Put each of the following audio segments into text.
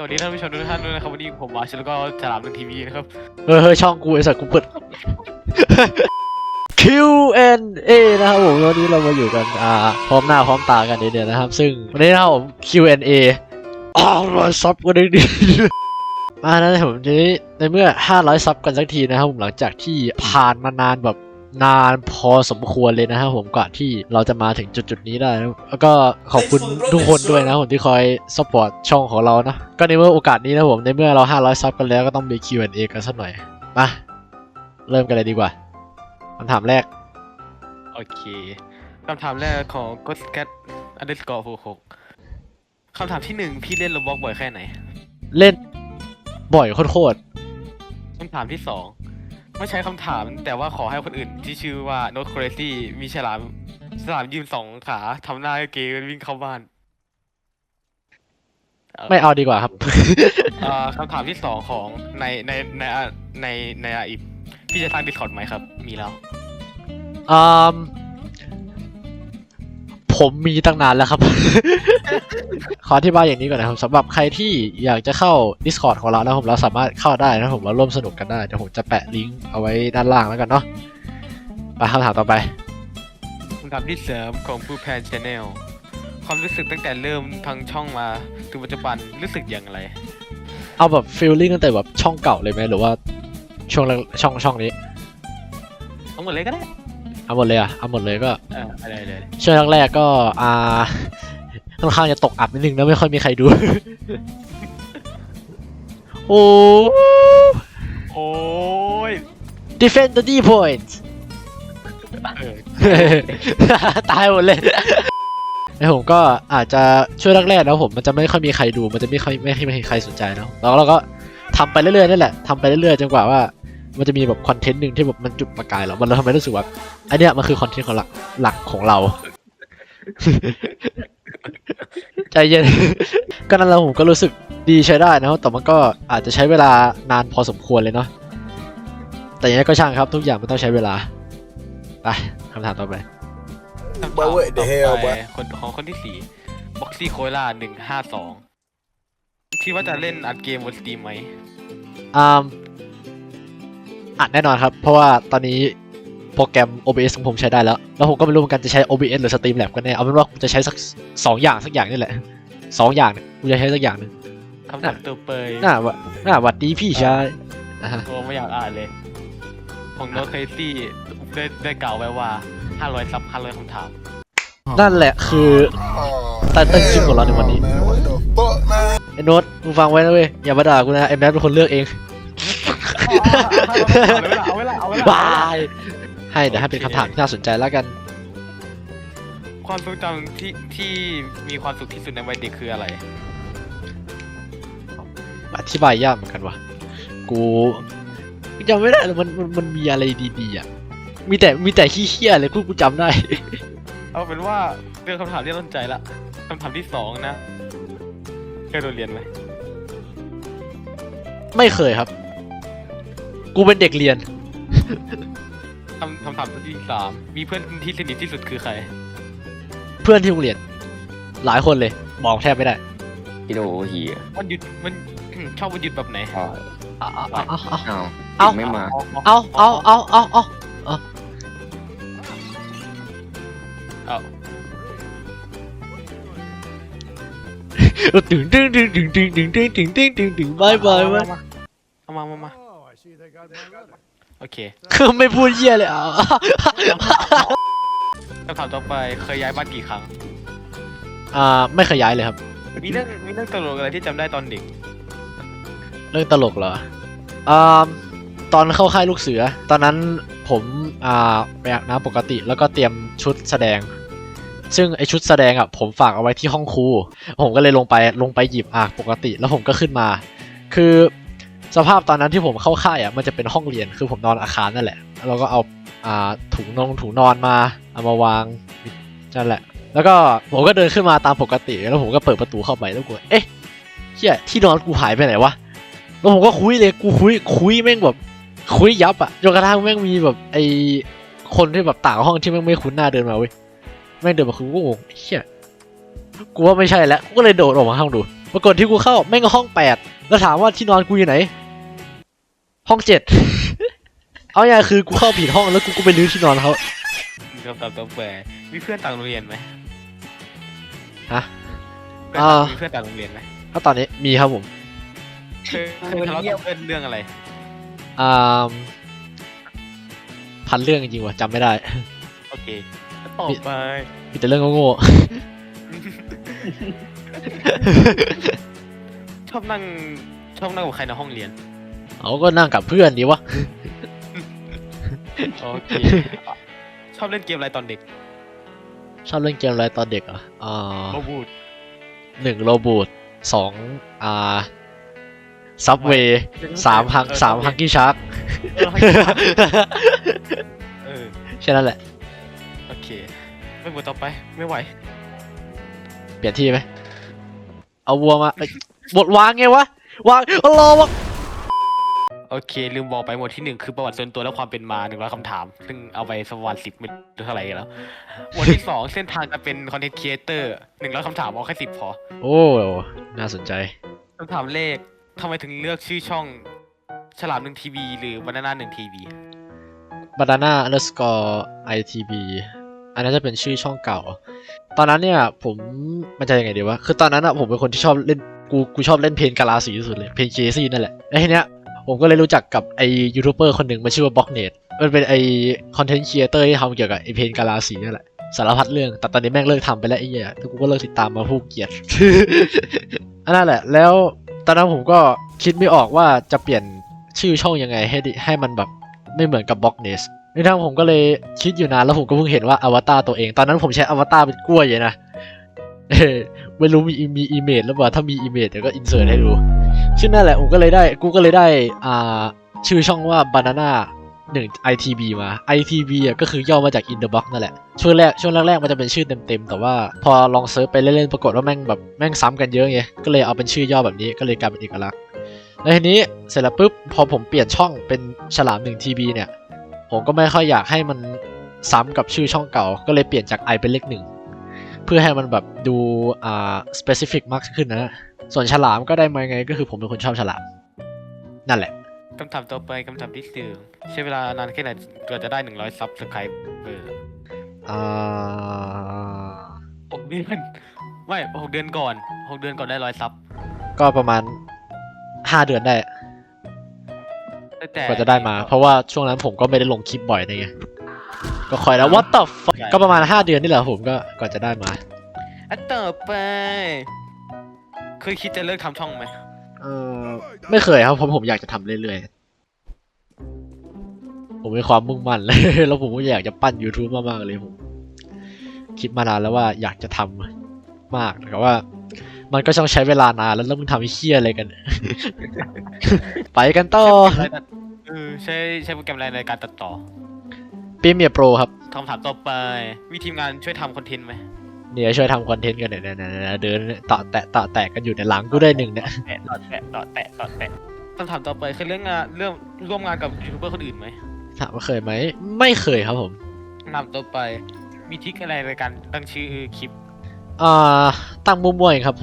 สวัสดีท่านผู้ชมทุกท่านด้วยนะครับวันนี้ผมมาชแล้วก็ฉลามเป็นทีวีนะครับ เออเฮ้ยช่องกูไอสัตว์กูเปิด Q&A นะครับผมวันนี้เรามาอยู่กันอ่าพร้อมหน้าพร้อมตากันเดี๋ยวนะครับ ซึ่งวันนี้นะครับผม Q&A อ้าวร้อยซับกันดีมาแล้วผมทีนี้ในเมื่อ 500 ซับกันสักทีนะครับผมหลังจากที่ผ่านมานานแบบ นานพอสมควรเลยนะครับผมกว่าที่เราจะมาถึงจุดๆนี้ได้นะแล้วก็ขอบคุณทุกคนด้วยนะครับผมที่คอยสปอร์ตช่องของเรานะ ก็ในเมื่อโอกาสนี้นะผมในเมื่อเรา 500 ซับกันแล้วก็ต้องมี Q&A กันสักหน่อย มา เริ่มกันเลยดีกว่าคำถามแรก โอเคคำถามแรกของ Ghost Cat Underscore 66คำถามที่หนึ่งพี่เล่นโรบอกบ่อยแค่ไหน เล่นบ่อยโคตรคำถามที่สอง ไม่ใช้คำถาม แต่ว่าขอให้คนอื่นที่ชื่อว่า Not Crazy มีฉลามฉลามยืนสองขาทำหน้าเกย์วิ่งเข้าบ้านๆไม่เอาดีกว่าครับ เอ่อคำถามที่สองของในในในในในอาอีพี่จะสร้างดิสคอร์ดไหมครับ มีแล้วอืม ผมมีตั้งนานแล้วครับ ขออธิบายอย่างนี้ก่อนนะครับสำหรับใครที่อยากจะเข้า Discord ของเรานะผมเราสามารถเข้าได้นะผมมาร่วมสนุกกันได้เดี๋ยวผมจะแปะลิงก์เอาไว้ด้านล่างแล้วกันเนาะไปคำถามต่อไปคำถามที่เสามของผู้แพนชาแนลความรู้สึกตั้งแต่เริ่มทางช่องมาถึงปัจจุบันรู้สึกอย่างไร เอาแบบฟีลลิ่งตั้งแต่แบบช่องเก่าเลยไหมหรือว่าช่วงแรกช่องช่องนี้ เอาหมดเลยก็ได้ เอาหมดเลยอะเอาหมดเลยก็เอออะไรเลยช่วงแรกๆก็อ่าค่อนข้างจะตกอับนิดนึงนะไม่ค่อยมีใครดู โอ้โอ้ย defend the D point เออตายหมดเลยแล้วผมก็อาจจะช่วยแรกๆนะผมมันจะไม่ค่อยมีใครดู มันจะไม่ค่อยไม่ค่อยมีใครสนใจเนอะแล้วเราก็ทำไปเรื่อยๆนั่นแหละทำไปเรื่อยๆจนกว่าว่า มันจะมีแบบคอนเทนต์หนึ่งที่แบบมันจุดประกายเรา มันเราทำให้รู้สึกว่าอันเนี้ยมันคือคอนเทนต์ของหลักหลักของเรา ใจเย็น ก็นั่นแหละผมก็รู้สึกดีใช้ได้นะครับแต่มันก็อาจจะใช้เวลานานพอสมควรเลยเนาะ แต่ยังไงก็ช่างครับทุกอย่างมันต้องใช้เวลา ไปคำถามต่อไปคำถาม But what the ต่อ hell ไป boy คนของคนที่สี่บ็อกซี่โคล่าหนึ่งห้าสองคิดว่าจะเล่นอัดเกมบนสตรีมไหม อ่า อัดแน่นอนครับ เพราะว่าตอนนี้โปรแกรม OBS ของผมใช้ได้แล้ว แล้วผมก็ไม่รู้เหมือนกันจะใช้ OBS หรือ Streamlab กันแน่ เอาเป็นว่าผมจะใช้สักสองอย่างสักอย่างนี่แหละสองอย่างเนี่ยกูจะใช้สักอย่างหนึ่งคำถามตัวเปยน่าวะน่าหวัดดีพี่ชายอ่าฮะตัวไม่อยากอ่านเลย ของโนเคซี่ได้ได้กล่าวไว้ว่าห้าร้อยซับห้าร้อยคำถาม นั่นแหละคือ ไตเติ้ลคลิปของเราในวันนี้ Man, what the fuck, man? ไอ้โน้ตมึงฟังไว้นะเว้ย อย่ามาด่ากูนะไอ้แมทเป็นคนเลือกเอง เอาไว้ละเอาไว้ละเอาไว้ละบาย ให้เดี๋ยวให้เป็นคำถามที่น่าสนใจแล้วกัน ความทรงจำที่ที่มีความสุขที่สุดในวัยเด็กคืออะไร อธิบายยากเหมือนกันวะกูจำไม่ได้เลยมันมันมันมีอะไรดีๆอะ มีแต่มีแต่ขี้เคี้ยๆเลยกูกูจำได้ เอาเป็นว่าเรื่องคำถามที่น่าสนใจละคำถามที่สองนะเคยโดนเรียนไหมไม่เคยครับ กูเป็นเด็กเรียน คำคำถามที่สามมีเพื่อนที่สนิทที่สุดคือใคร เพื่อนที่โรงเรียน หลายคนเลยบอกแทบไม่ได้พี่โดเฮียมันหยุดมัน ชอบวันหยุดแบบไหนอ๋อเอาเอาเอาเอาอ้าวเอ้า ไม่มาเอาเอาเอาเอาเอาเอาตึงตึงตึงตึงตึงตึงตึงตึงตึงตึงตึงบายบายบายเอามามามา โอเคคือไม่พูดเยี่ยเลยอะคำถามต่อไปเคยย้ายบ้านกี่ครั้ง อ่า ไม่เคยย้ายเลยครับ มีเรื่องมีเรื่องตลกอะไรที่จำได้ตอนเด็ก เรื่องตลกเหรออ่าตอนเข้าค่ายลูกเสือ ตอนนั้นผมอ่าไปอาบน้ำปกติแล้วก็เตรียมชุดแสดง ซึ่งไอชุดแสดงอะผมฝากเอาไว้ที่ห้องครู ผมก็เลยลงไปลงไปหยิบอะปกติ แล้วผมก็ขึ้นมา คือ สภาพตอนนั้นที่ผมเข้าค่ายอะมันจะเป็นห้องเรียนคือผมนอนอาคารนั่นแหละแล้วเราก็เอาอ่าถุงนงถุงนอนมาเอามาวางนั่นแหละ แล้วก็ผมก็เดินขึ้นมาตามปกติ แล้วผมก็เปิดประตูเข้าไปแล้วกูเอ๊ะเฮียที่นอนกูหายไปไหนวะแล้วผมก็คุยเลยกูคุยคุยแม่งแบบคุยยับอะจนกระทั่งแม่งมีแบบไอคนที่แบบต่างห้องที่แม่งไม่คุ้นหน้าเดินมาเว้ยแม่งเดินมาคือกูงงเฮียกูว่าไม่ใช่แล้วกูก็เลยโดดออกมาห้องดูปรากฏที่กูเข้าแม่งห้องแปดแล้วถามว่าที่นอนกูอยู่ไหน ห้องเจ็ด เอาอย่างคือกูเข้าผิดห้องแล้วกูก็ไปรื้อที่นอนเขามีคำตอบตัวแปรมีเพื่อนต่างโรงเรียนไหมฮะ เพื่อนอ่ามีเพื่อนต่างโรงเรียนไหมถ้าตอนนี้มีครับผมเคยเคยทะเลาะกับเพื่อนเรื่องอะไร อ่าพันเรื่องจริงๆว่ะจำไม่ได้ โอเคตอบไปมีแต่เรื่องโง่ชอบนั่งชอบนั่งกับใครในห้องเรียนๆ เอาก็นั่งกับเพื่อนดีวะ โอเค ชอบเล่นเกมอะไรตอนเด็กชอบเล่นเกมอะไรตอนเด็กเหรอะอ่าโรบูดหนึ่งโรบูทสองอ่าซับเวย์สามฮังสามฮังกี้ชาร์กเออ Huggy Shark เออแค่นั้นแหละ โอเค ไม่หมดต่อไปไม่ไหว เปลี่ยนที่ไหม เอาวัวมาเอ้ยบทวางไงวะ วางเอารอวะ โอเค ลืมบอกไปหมวดที่หนึ่งคือประวัติส่วนตัวและความเป็นมาหนึ่งร้อยคำถาม ซึ่งเอาไปสวรรค์สิบไม่รู้เท่าไหร่แล้วหมวดที่สองเส้นทางการเป็นคอนเทนต์ครีเอเตอร์หนึ่งร้อยคำถามเอาแค่สิบพอโอ้ น่าสนใจ คำถามเลขทำไมถึงเลือกชื่อช่อง ฉลามหนึ่งทีวีหรือบานาน่าหนึ่งทีวี banana underscore itb อันนั้นจะเป็นชื่อช่องเก่า ตอนนั้นเนี่ยผมมันจะยังไงดีวะ คือตอนนั้นอะผมเป็นคนที่ชอบเล่น กู กูชอบเล่นเพลงกาลาสีที่สุดเลย เพลงเจซี่นั่นแหละ แล้วทีเนี้ย ผมก็เลยรู้จักกับไอยูทูบเบอร์คนหนึ่งมันชื่อว่าบล็อกเนตมันเป็นไอคอนเทนต์ครีเอเตอร์ที่ทำเกี่ยวกับไอเพลงกาลาสีนั่นแหละสารพัดเรื่อง แต่ตอนนี้แม่งเลิกทำไปแล้วไอ้เหี้ยแต่กูก็เลิกติดตามมาผู้เกียดอันนั้นแหละ แล้วตอนนั้นผมก็คิดไม่ออกว่าจะเปลี่ยนชื่อช่องยังไงให้ให้มันแบบไม่เหมือนกับบล็อกเนสในทางผมก็เลยคิดอยู่นานแล้วผมก็เพิ่งเห็นว่าอวตารตัวเอง ตอนนั้นผมใช้อวตารเป็นกล้วยอยู่นะ ไม่รู้มีมีอีเมจหรือเปล่าถ้ามีอีเมจเดี๋ยวก็อินเสิร์ตให้ดูชื่อนั่นแหละผมก็เลยได้กูก็เลยได้อ่าชื่อช่องว่า banana หนึ่ง ITB มา ITB อะก็คือย่อมาจาก in the box นั่นแหละ ช่วงแรกช่วงแรกๆมันจะเป็นชื่อเต็มๆ แต่ว่าพอลองเซิร์ชไปเล่นๆ ปรากฏว่าแม่งแบบแม่งซ้ำกันเยอะไง ก็เลยเอาเป็นชื่อย่อแบบนี้ ก็เลยกลายเป็นเอกลักษณ์ แล้วทีนี้เสร็จแล้วปุ๊บ พอผมเปลี่ยนช่องเป็นฉลามหนึ่งทีบีเนี่ย ผมก็ไม่ค่อยอยากให้มันซ้ำกับชื่อช่องเก่า ก็เลยเปลี่ยนจาก i เป็นเลขหนึ่ง เพื่อให้มันแบบดูอ่า specific มากขึ้นนะ ส่วนฉลามก็ได้มาไงก็คือผมเป็นคนชอบฉลาม นั่นแหละคำถามต่อไปคำถามที่สี่ใช้เวลานานแค่ไหนกว่าจะได้หนึ่งร้อยซับสไครเบอร์อ่าหกเดือนไม่หกเดือนก่อนหกเดือนก่อนได้ร้อยซับก็ประมาณ5เดือนได้แต่กว่าจะได้มา เพราะว่าช่วงนั้นผมก็ไม่ได้ลงคลิปบ่อยนะไง ก็คอยแล้ว what the fuck ก็ประมาณ 5 เดือนนี่แหละผมก็กว่อนจะได้มาอันต่อไปเคยคิดจะเลิกทำช่องไหมเออไม่เคยครับผมผมอยากจะทำเรื่อยๆ ผมมีความมุ่งมั่นเลย แล้วผมก็อยากจะปั้น YouTube มากๆเลยผม คิดมานานแล้วว่าอยากจะทำมากแต่ว่า มันก็ต้องใช้เวลานานแล้วแล้วมึงทำไอ้เคี้ยอะไรกัน ไปกันต่อใช้โปรแกรมอะไรตัดเออใช้ใช้โปรแกรมอะไรในการตัดต่อ ปีเมียโปรครับคำถามต่อไป มีทีมงานช่วยทำคอนเทนต์ไหมเนี่ยช่วยทำคอนเทนต์กันเนี่ยเนี่ยเนี่ยเดินต่อแตะต่อแตะกันอยู่ในหลังกูได้หนึ่งเนี่ยแตะต่อแตะต่อแตะต่อแตะคำถามต่อไปคือเรื่องงานเรื่องร่วมงานกับยูทูบเบอร์คนอื่นไหมถามว่าเคยไหมไม่เคยครับผมคำถามต่อไปมีทริคอะไรในการตั้งชื่อคลิปอ่าตั้งมั่วๆเองครับ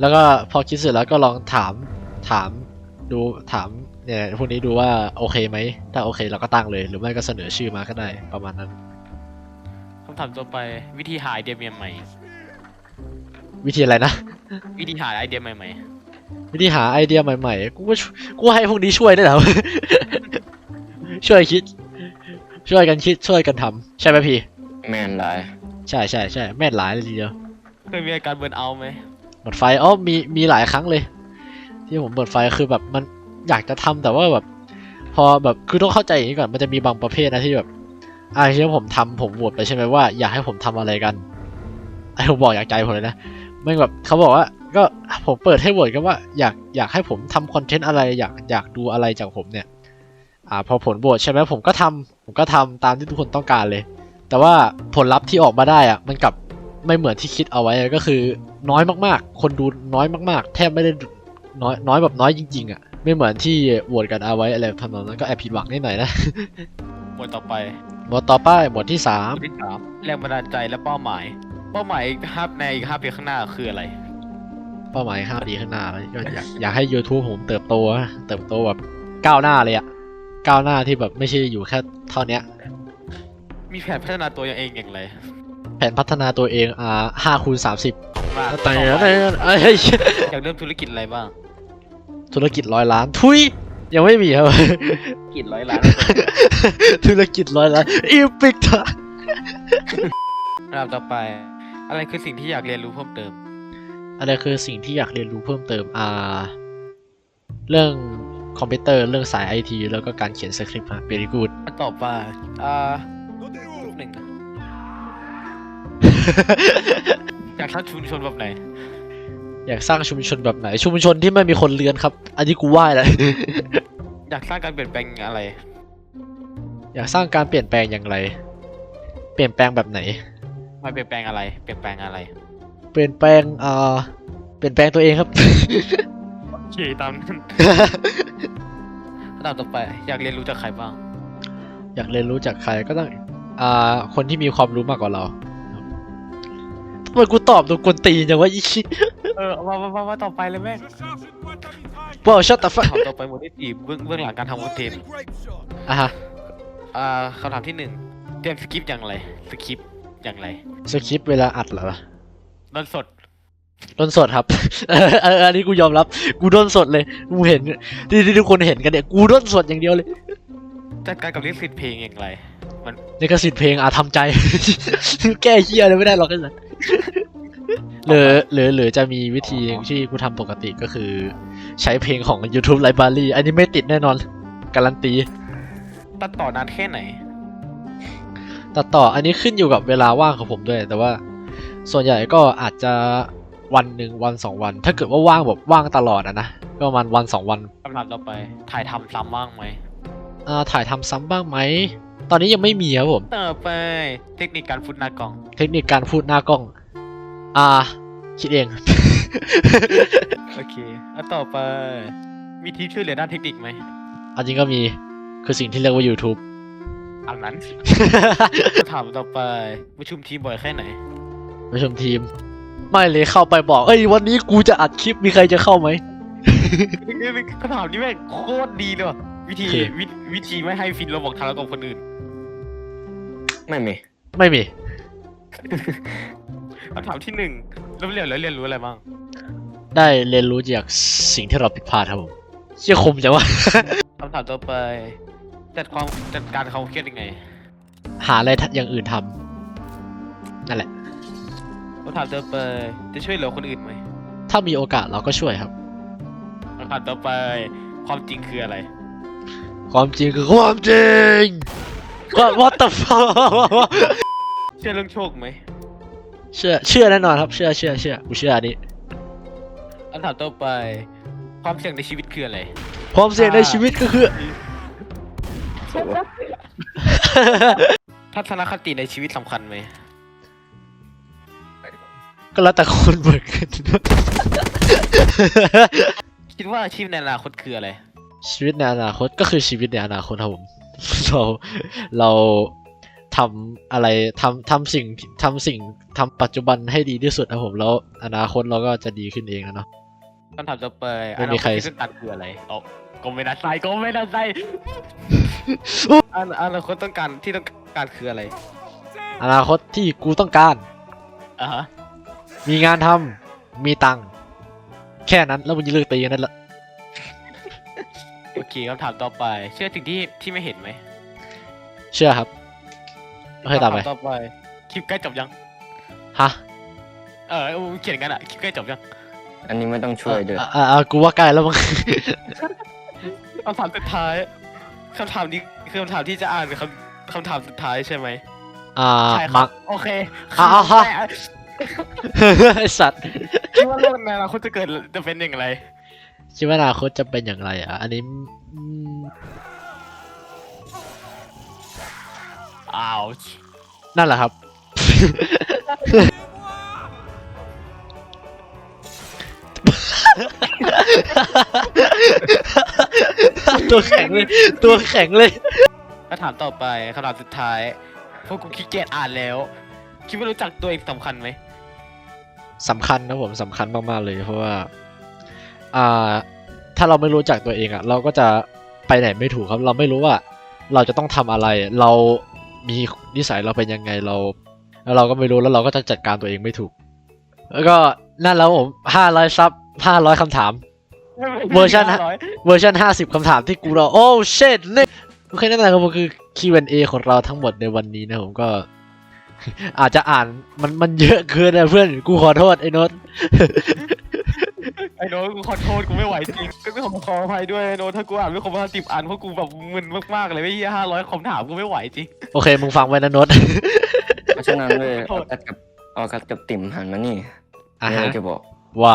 แล้วก็พอคิดเสร็จแล้วก็ลองถามถาม ดูถามเนี่ยพวกนี้ดูว่าโอเคไหม ถ้าโอเคเราก็ตั้งเลย หรือไม่ก็เสนอชื่อมาก็ได้ประมาณนั้น คำถามต่อไปวิธีหาไอเดียใหม่วิธีอะไรนะ ๆวิธีหาไอเดียใหม่วิธีหาไอเดียใหม่ๆ กูก็ช่วยกูให้พวกนี้ช่วยได้เหรอ ช่วยคิด ช่วยกันคิดช่วยกันทำใช่ไหมพี่ แมนหลายใช่ใช่ใช่แม่นหลายเลยทีเดียวๆเคยมีอาการเบิร์นเอาท์ไหมหมดไฟอ๋อมีมีหลายครั้งเลย ที่ผมเปิดไฟคือแบบมันอยากจะทำแต่ว่าแบบ พอแบบคือต้องเข้าใจอย่างนี้ก่อนมันจะมีบางประเภทนะที่แบบไอ่าที่ผมทำผมโหวตไปใช่ไหมว่า อยากให้ผมทำอะไรกันไอ้ผมบอกอยากใจผมเลยนะไม่แบบเขาบอกว่าก็ผมเปิดให้โหวตกันว่าอยากอยากให้ผมทำคอนเทนต์อะไรอยากอยากดูอะไรจากผมเนี่ย อ่าพอผลโหวตใช่ไหมผมก็ทำผมก็ทำตามที่ทุกคนต้องการเลย แต่ว่าผลลัพธ์ที่ออกมาได้อะมันกลับไม่เหมือนที่คิดเอาไว้ก็คือน้อยมากๆ คนดูน้อยมากๆ แทบไม่ได้ น้อยน้อยแบบน้อยจริง ๆ อะ ไม่เหมือนที่โหวตกันเอาไว้อะไรทำนองนั้นก็แอบผิดหวังนิดหน่อยนะ หมวดต่อไปหมวดต่อไปหมวดที่สาหมมวดที่สามแรงบันดาลใจและเป้าหมาย เป้าหมายอีกห้าในอีกห้าปีข้างหน้าคืออะไร เป้าหมายห้าปีข้างหน้าแล้วก็อยากอยากให้ YouTube ผมเติบโตนะเติบโตแบบก้าวหน้าเลยอะก้าวหน้าที่แบบไม่ใช่อยู่แค่เท่าเนี้ยมีแผนพัฒนาตัวเองอย่างไร แผนพัฒนาตัวเองอ่าห้าคูณสามสิบมาแต่แต่เอ้ยอยากเริ่มธุรกิจอะไรบ้าง ธุรกิจร้อยล้านทุยยังไม่มีครับ กิจร้อยล้าน ธุรกิจร้อยล้านอีพิกทาลำดับต่อไป อะไรคือสิ่งที่อยากเรียนรู้เพิ่มเติม อะไรคือสิ่งที่อยากเรียนรู้เพิ่มเติมอ่าเรื่องคอมพิวเตอร์เรื่องสายไอทีแล้วก็การเขียนสคริปต์ฮะ very good อันต่อไปอ่าหนึ่งนะ อยากสร้างชุมชนแบบไหน อยากสร้างชุมชนแบบไหน ชุมชนที่ไม่มีคนเลือนครับ อันนี้กูไหว้เลย อยากสร้างการเปลี่ยนแปลงอะไร อยากสร้างการเปลี่ยนแปลงอย่างไร เปลี่ยนแปลงแบบไหน ไม่เปลี่ยนแปลงอะไร เปลี่ยนแปลงอะไร เปลี่ยนแปลงอ่าเปลี่ยนแปลงตัวเองครับ โอเคตามนั้นอันดับต่อไป อยากเรียนรู้จากใครบ้าง อยากเรียนรู้จากใครก็ต้องอ่าคนที่มีความรู้มากกว่าเรา ทำไมกูตอบตัวกวนตีนจังวะอีชิเออมามามามาต่อไปเลยแม่งว้าวช็อตแต่ฟักคำถามต่อไปหมวดที่สี่เบื้องเบื้องหลังการทำคอนเทนต์อะฮะอ่าคำถามที่หนึ่งเตรียมสคริปต์อย่างไรสคริปต์อย่างไรสคริปต์เวลาอัดเหรอนอนสดโดนสดครับ เออเอออันนี้กูยอมรับ กูโดนสดเลย กูเห็นที่ที่ทุกคนเห็นกันเนี่ย กูโดนสดอย่างเดียวเลยจัดการกับลิขสิทธิ์เพลงอย่างไรในกระสิทธิ์เพลงอาทำใจ แก้เฮียอะไรไม่ได้หรอกไอ้สัส หรือหรือหรือจะมีวิธีที่กูทำปกติก็คือ ใช้เพลงของ YouTube Library อันนี้ไม่ติดแน่นอน การันตี ตัดต่อนานแค่ไหน ตัดต่ออันนี้ขึ้นอยู่กับเวลาว่างของผมด้วย แต่ว่า ส่วนใหญ่ก็อาจจะวันหนึ่งวันสองวัน ถ้าเกิดว่าว่างแบบว่างตลอดอะนะก็ประมาณวันสองวันคำถามต่อไป ถ่ายทำซ้ำบ้างไหม อ่าถ่ายทำซ้ำบ้างไหม ตอนนี้ยังไม่มีครับผม ต่อไปเทคนิคการฟุตหน้ากล้อง เทคนิคการพูดหน้ากล้อง อ่า คิดเอง โอเคอันต่อไป มีทีมช่วยเหลือด้านเทคนิคไหม อันจริงก็มีคือสิ่งที่เรียกว่า YouTube อันนั้น คำถามต่อไปประชุมทีมบ่อยแค่ไหน ประชุมทีม ไม่เลยเข้าไปบอก เอ้ยวันนี้กูจะอัดคลิปมีใครจะเข้าไหม คำถามนี้แม่งโคตรดีเลยว่ะวิธีโอเค วิวิธีไม่ให้ฟินเราบอกทางแล้วกับคนอื่น ไม่มี ไม่มี คำถามที่หนึ่งเราเรียนแล้วเรียนรู้อะไรบ้าง ได้เรียนรู้จากสิ่งที่เราผิดพลาดครับผมเชี่ยคมจังวะ คำถามต่อไป จัดความจัดการความเครียดยังไง หาอะไรอย่างอื่นทำนั่นแหละ คำถามต่อไป จะช่วยเหลือคนอื่นไหมถ้ามีโอกาสเราก็ช่วยครับ คำถามต่อไป ความจริงคืออะไร ความจริงคือความจริง What what the fuck เชื่อเรื่องโชคไหมเชื่อเชื่อแน่นอนครับ เชื่อเชื่อเชื่อกูเชื่ออันนี้คำถามต่อไป ความเสี่ยงในชีวิตคืออะไร ความเสี่ยงในชีวิตก็คือ ทัศนคติในชีวิตสำคัญไหมก็แล้วแต่คนเหมือนกันคิดว่าอาชีพในอนาคตคืออะไร ชีวิตในอนาคตก็คือชีวิตในอนาคตครับผม เราเราทำอะไรทำทำสิ่งทำสิ่งทำปัจจุบันให้ดีที่สุดครับผมแล้ว อนาคตเราก็จะดีขึ้นเองนะเนาะคำถามต่อไปไม่มีใครอนาตที่ต้องการคืออะไรอ๋อก็ไม่น่าใส่ก็ไม่น่าใส่อนาอนาคตต้องการที่ต้องการคืออะไร อนาคตที่กูต้องการอะฮะมีงานทำมีตังค์แค่นั้นแล้วมึงจะเลือกตีกันนั่นแหละ โอเคคำถามต่อไป เชื่อสิ่งที่ที่ไม่เห็นไหมเชื่อครับให้ตามไปคำถต่อไปคลิปใกล้จบยัง ฮะเออมึงเขียนกันอะคลิปใกล้จบยังอันนี้ไม่ต้องช่วยด้วยอะอะอะกูว่าใกล้แล้วมึงคำถามสุดท้ายคำถามนี้คือคำถามที่จะอ่านเป็นคำคำถามสุดท้ายใช่ไหมอ่าใช่คมัรักบโอเคอ่าอ่าฮะแต่ไอสัตว์ คิดว่าโลกในอนาคตจะเกิดจะเป็นอย่างไร คิดว่าอนาคตจะเป็นอย่างไรอะ อันนี้อืมอ้าวนั่นแหละครับ ตัวแข็งเลย ตัวแข็งเลยคำถามต่อไปคำถามสุดท้าย พวกกูขี้เกียจอ่านแล้ว คิดว่ารู้จักตัวเองสำคัญไหมสำคัญนะผมสำคัญมากๆเลยเพราะว่า อ่าถ้าเราไม่รู้จักตัวเองอะเราก็จะไปไหนไม่ถูกครับ เราไม่รู้ว่า เราจะต้องทำอะไร เรามีนิสัยเราเป็นยังไงเราแล้วเราก็ไม่รู้แล้วเราก็จะจัดการตัวเองไม่ถูก แล้วก็นั่นแล้วผมห้าร้อยซับห้าร้อยคำถาม เวอร์ชันฮะเวอร์ชัน50คำถามที่กูรอโอ้เชดเนี่ยโอเคนั่นแหละครับผมคือ Q&A ของเราทั้งหมดในวันนี้นะผมก็ อาจจะอ่านมันมันเยอะเกินนะเพื่อนกูขอโทษไอ้โนต ไอ้โน้ตกูขอโทษกูไม่ไหวจริงก็ขอขออภัยด้วยไอ้โน้ตถ้ากูอ่านไม่ครบห้าสิบอันเพราะกูแบบมึนมากๆเลยไม่เหี้ยห้าร้อยคำถามกูไม่ไหวจริง โอเค มึงฟังไว้นะโนตเพราะฉะนั้นเลยขอโทษออกัสกับออกัสกับติ่มหันมานี่อะมีอะฮะไรจะบอกว่า